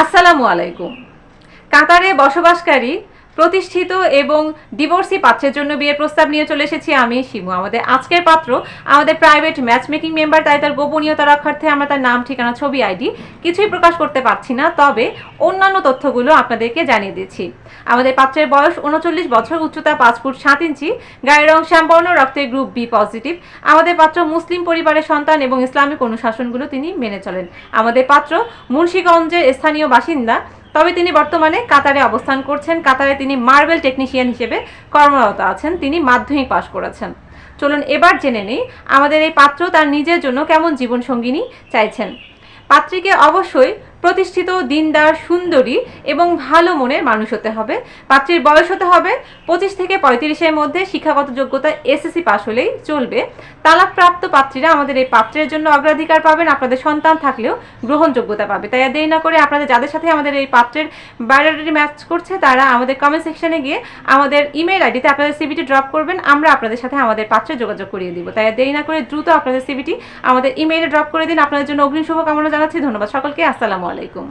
আসসালামু আলাইকুম। কাতারে বসবাসকারী প্রতিষ্ঠিত এবং ডিভোর্সি পাত্রের জন্য বিয়ের প্রস্তাব নিয়ে চলে এসেছি আমি, শিমু। আমাদের আজকের পাত্র, আমাদের প্রাইভেট ম্যাচ মেকিং মেম্বার তাই তার গোপনীয়তা রক্ষার্থে আমরা তার নাম, ঠিকানা, ছবি আইডি কিছুই প্রকাশ করতে পারছি না। তবে অন্যান্য তথ্যগুলো আপনাদেরকে জানিয়ে দিচ্ছি। আমাদের পাত্রের বয়স উনচল্লিশ বছর, উচ্চতা পাঁচ ফুট সাত ইঞ্চি, গায়ের রং শ্যামবর্ণ, রক্তের গ্রুপ বি পজিটিভ আমাদের পাত্র মুসলিম পরিবারের সন্তান এবং ইসলামিক অনুশাসনগুলো তিনি মেনে চলেন। আমাদের পাত্র মুন্সীগঞ্জের স্থানীয় বাসিন্দা তবে তিনি বর্তমানে কাতারে অবস্থান করছেন। কাতারে তিনি মার্বেল টেকনিশিয়ান হিসেবে কর্মরত আছেন। তিনি মাধ্যমিক পাশ করেছেন। চলুন এবার জেনে নিই, আমাদের এই পাত্র তার নিজের জন্য কেমন জীবন সঙ্গিনী চাইছেন। পাত্রীকে অবশ্যই প্রতিষ্ঠিত দিনদার সুন্দরী এবং ভালো মনের মানুষ হতে হবে। পাত্রীর বয়স হতে হবে পঁচিশ থেকে পঁয়ত্রিশের মধ্যে। শিক্ষাগত যোগ্যতা এসএসসি পাশ হলেই চলবে। তালাকপ্রাপ্ত পাত্রীরা আমাদের এই পাত্রের জন্য অগ্রাধিকার পাবেন। আপনাদের সন্তান থাকলেও গ্রহণযোগ্যতা পাবে। তাই দেরি না করে আপনাদের যাদের সাথে আমাদের এই পাত্রের বায়োডাটি ম্যাচ করছে, তারা আমাদের কমেন্ট সেকশনে গিয়ে আমাদের ইমেল আইডিতে আপনাদের সিবিটি ড্রপ করবেন। আমরা আপনাদের সাথে আমাদের পাত্রে যোগাযোগ করিয়ে দিব। তাই দেরি না করে দ্রুত আপনাদের সিবিটি আমাদের ইমেইলে ড্রপ করে দিন। আপনাদের জন্য অগ্রিম শুভকামনা জানাচ্ছি। ধন্যবাদ সকলকে। আসসালামু আলাইকুম